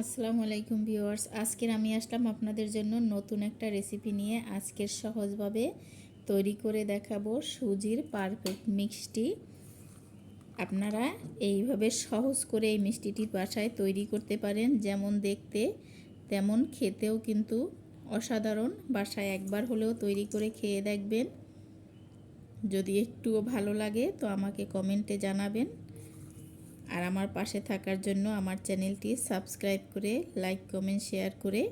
আসসালামু আলাইকুম ভিউয়ার্স। আজকের আমি আসলাম আপনাদের জন্য নতুন একটা রেসিপি নিয়ে আজকের সহজভাবে তৈরি করে দেখাবো সুজির পারফেক্ট মিষ্টি। আপনারা এইভাবে সহজ করে এই মিষ্টিটি বাসায় তৈরি করতে পারেন, যেমন দেখতে, তেমন খেতেও কিন্তু অসাধারণ। বাসায় একবার হলেও তৈরি করে খেয়ে দেখবেন। যদি একটুও ভালো লাগে তো আমাকে কমেন্টে জানাবেন। আর আমার পাশে থাকার জন্য আমার চ্যানেলটি সাবস্ক্রাইব করে, লাইক, কমেন্ট, শেয়ার করে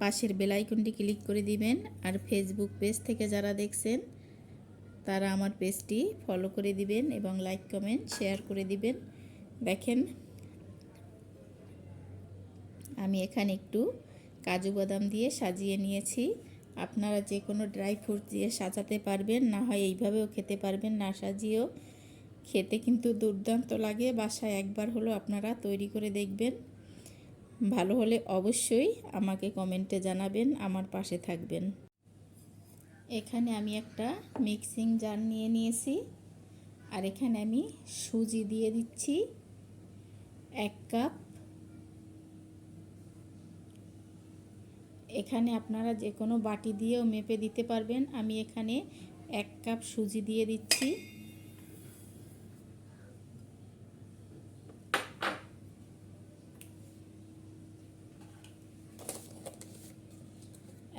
পাশের বেলাইকনটি ক্লিক করে দিবেন। আর ফেসবুক পেজ থেকে যারা দেখছেন, তারা আমার পেজটি ফলো করে দিবেন এবং লাইক, কমেন্ট, শেয়ার করে দিবেন। দেখেন, আমি এখানে একটু কাজু বাদাম দিয়ে সাজিয়ে নিয়েছি। আপনারা যে কোনো ড্রাই ফ্রুট দিয়ে সাজাতে পারবেন, না হয় এইভাবেও খেতে পারবেন, না সাজিয়েও। খেতে কিন্তু দুর্দান্ত লাগে। বাসায় একবার হলো আপনারা তৈরি করে দেখবেন। ভালো হলে অবশ্যই আমাকে কমেন্টে জানাবেন, আমার পাশে থাকবেন। এখানে আমি একটা মিক্সিং জার নিয়ে নিয়েছি আর এখানে আমি সুজি দিয়ে দিচ্ছি এক কাপ। এখানে আপনারা যে কোনো বাটি দিয়েও মেপে দিতে পারবেন। আমি এখানে এক কাপ সুজি দিয়ে দিচ্ছি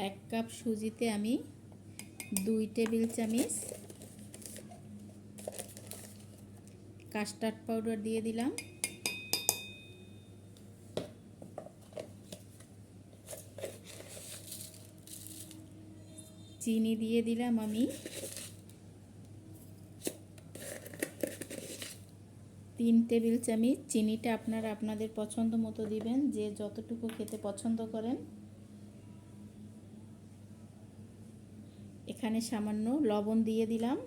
এক কাপ সুজিতে আমি দুই টেবিল চামচ কাস্টার্ড পাউডার দিয়ে দিলাম। চিনি দিয়ে দিলাম আমি। তিন টেবিল চামচ চিনিটা আপনারা আপনাদের পছন্দ মতো দিবেন, যে যতটুকু খেতে পছন্দ করেন। এখানে সামান্য লবণ দিয়ে দিলাম।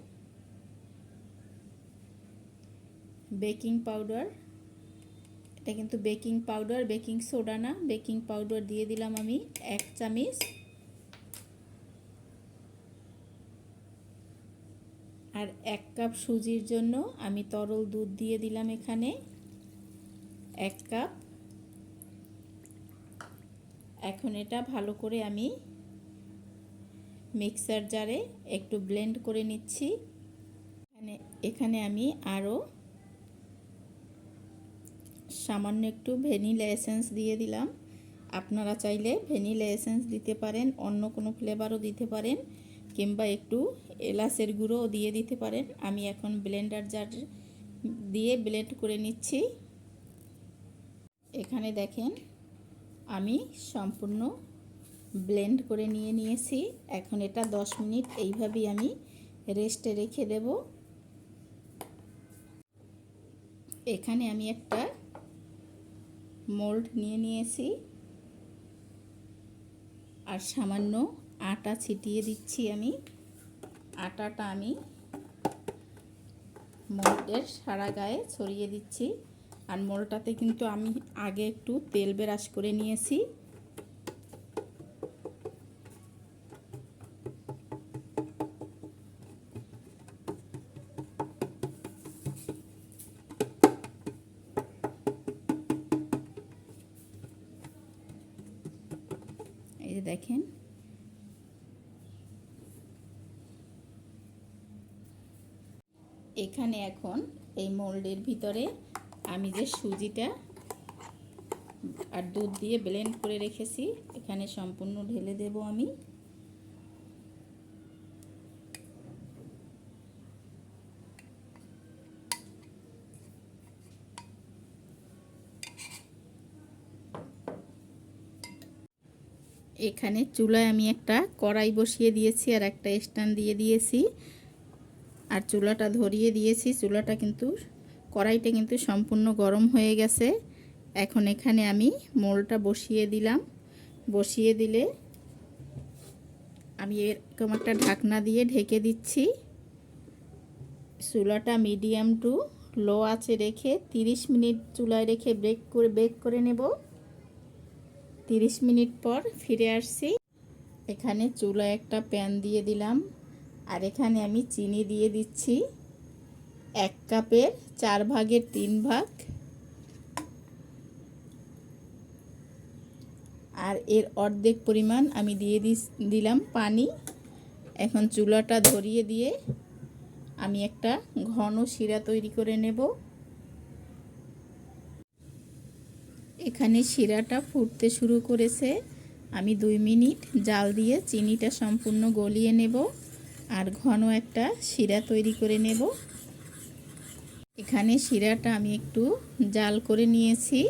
Baking powder. এটা কিন্তু বেকিং পাউডার, বেকিং সোডা না, বেকিং পাউডার দিয়ে দিলাম আমি এক চামচ। আর এক কাপ সুজির জন্য আমি তরল দুধ দিয়ে দিলাম এখানে। এক কাপ। এখন এটা ভালো করে আমি মিক্সার জারে একটু ব্লেন্ড করে নিচ্ছি। এখানে এখানে আমি আরও সামান্য একটু ভ্যানিলা এসেন্স দিয়ে দিলাম। আপনারা চাইলে ভ্যানিলা এসেন্স দিতে পারেন, অন্য কোনো ফ্লেভারও দিতে পারেন, কিংবা একটু এলাচের গুঁড়োও দিয়ে দিতে পারেন। আমি এখন ব্লেন্ডার জার দিয়ে ব্লেন্ড করে নিচ্ছি। এখানে দেখেন, আমি সম্পূর্ণ ব্লেন্ড করে নিয়ে নিয়েছি। এখন এটা 10 মিনিট এইভাবেই আমি রেস্টে রেখে দেব। এখানে আমি একটা মোল্ড নিয়ে নিয়েছি। আর সামান্য আটা ছিটিয়ে দিচ্ছি আমি। আটাটা আমি মোল্ডের সারা গায়ে ছড়িয়ে দিচ্ছি। আর মোলটাতে কিন্তু আমি আগে একটু তেল ব্রাশ করে নিয়েছি। দেখেন। এখানে এখন এই মোল্ডের ভিতরে আমি যে সুজিটা আর দুধ দিয়ে ব্লেন্ড করে রেখেছি, এখানে সম্পূর্ণ ঢেলে দেব আমি। এখানে চুলায় আমি একটা কড়াই বসিয়ে দিয়েছি আর একটা স্ট্যান্ড দিয়ে দিয়েছি। আর চুলাটা ধরিয়ে দিয়েছি। চুলাটা কিন্তু, কড়াইটা কিন্তু সম্পূর্ণ গরম হয়ে গেছে। এখন এখানে আমি মোলটা বসিয়ে দিলাম। বসিয়ে দিলে আমি এরকম একটা ঢাকনা দিয়ে ঢেকে দিচ্ছি। চুলাটা মিডিয়াম টু লো আছে রেখে 30 মিনিট চুলায় রেখে ব্রেক করে, বেক করে নেব। 30 মিনিট পর ফিরে আসছি। এখানে চুলায় একটা প্যান দিয়ে দিলাম। আর এখানে আমি চিনি দিয়ে দিচ্ছি। এক কাপের চার ভাগের তিন ভাগ। আর এর অর্ধেক পরিমাণ আমি দিয়ে দিলাম পানি। এখন চুলাটা ধরিয়ে দিয়ে আমি একটা ঘন শিরা তৈরি করে নেব। এখানে শিরাটা ফুটতে শুরু করেছে। আমি দুই মিনিট জাল দিয়ে চিনিটা সম্পূর্ণ গলিয়ে নেব আর ঘন একটা শিরা তৈরি করে নেব। এখানে শিরাটা আমি একটু জাল করে নিয়েছি।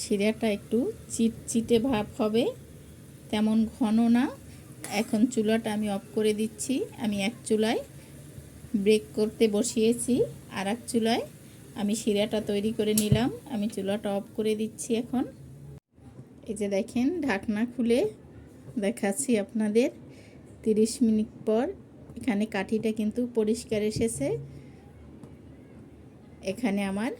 শিরাটা একটু চিটচিটে ভাব হবে, তেমন ঘন না। এখন চুলাটা আমি অফ করে দিচ্ছি। আমি এক চুলায় ব্রেক করতে বসিয়েছি আর এক চুলায় আমি শিরাটা তৈরি করে নিলাম। আমি চুলাটা অফ করে দিচ্ছি এখন। এই যে দেখেন, ঢাকনা খুলে দেখাচ্ছি আপনাদের। তিরিশ মিনিট পর এখানে কাঠিটা কিন্তু পরিষ্কার এসেছে। এখানে আমার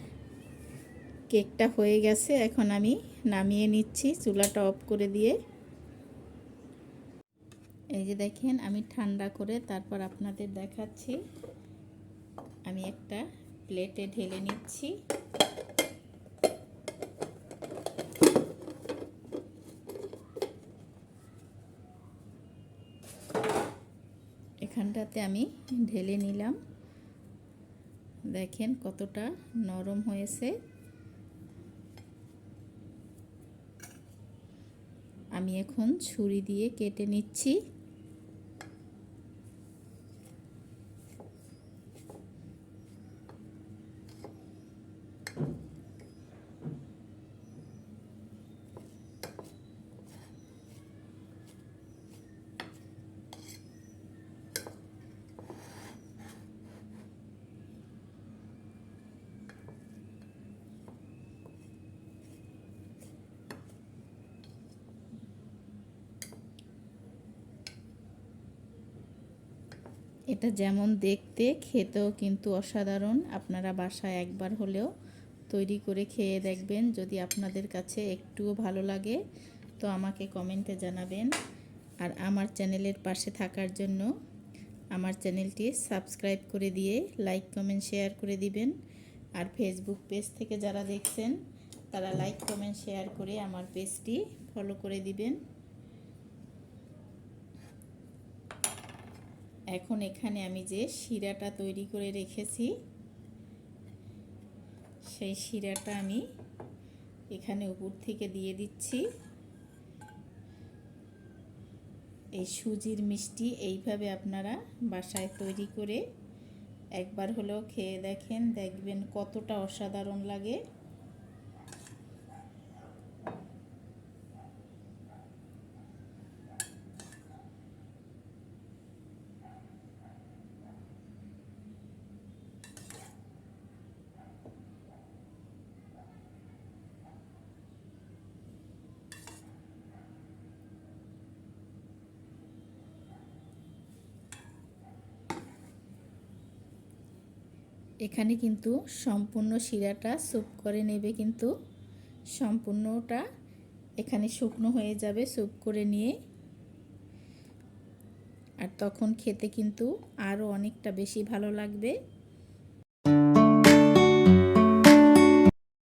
কেকটা হয়ে গেছে। এখন আমি নামিয়ে নিচ্ছি চুলাটা অফ করে দিয়ে। এই যে দেখেন, আমি ঠান্ডা করে তারপর আপনাদের দেখাচ্ছি। আমি একটা প্লেটে ঢেলে নিচ্ছি। এখানটাতে আমি ঢেলে নিলাম। দেখেন কতটা নরম হয়েছে। আমি এখন ছুরি দিয়ে কেটে নিচ্ছি। এটা যেমন দেখতে, খেতেও কিন্তু অসাধারণ। আপনারা বাসায় একবার হলেও তৈরি করে খেয়ে দেখবেন, যদি আপনাদের কাছে একটুও ভালো লাগে, তো আমাকে কমেন্টে জানাবেন। আর আমার চ্যানেলের পাশে থাকার জন্য আমার চ্যানেলটি সাবস্ক্রাইব করে দিয়ে লাইক, কমেন্ট, শেয়ার করে দিবেন। আর ফেসবুক পেজ থেকে যারা দেখছেন, তারা লাইক, কমেন্ট, শেয়ার করে আমার পেজটি ফলো করে দিবেন। এখন এখানে আমি যে শিরাটা তৈরি করে রেখেছি, সেই শিরাটা আমি এখানে উপর থেকে দিয়ে দিচ্ছি। এই সুজির মিষ্টি এইভাবে আপনারা বাসায় তৈরি করে একবার হলেও খেয়ে দেখেন, দেখবেন কতটা অসাধারণ লাগে। এখানে কিন্তু সম্পূর্ণ শিরাটা স্যুপ করে নেবে কিন্তু সম্পূর্ণটা এখানে শুকনো হয়ে যাবে স্যুপ করে নিয়ে। আর তখন খেতে কিন্তু আরও অনেকটা বেশি ভালো লাগবে।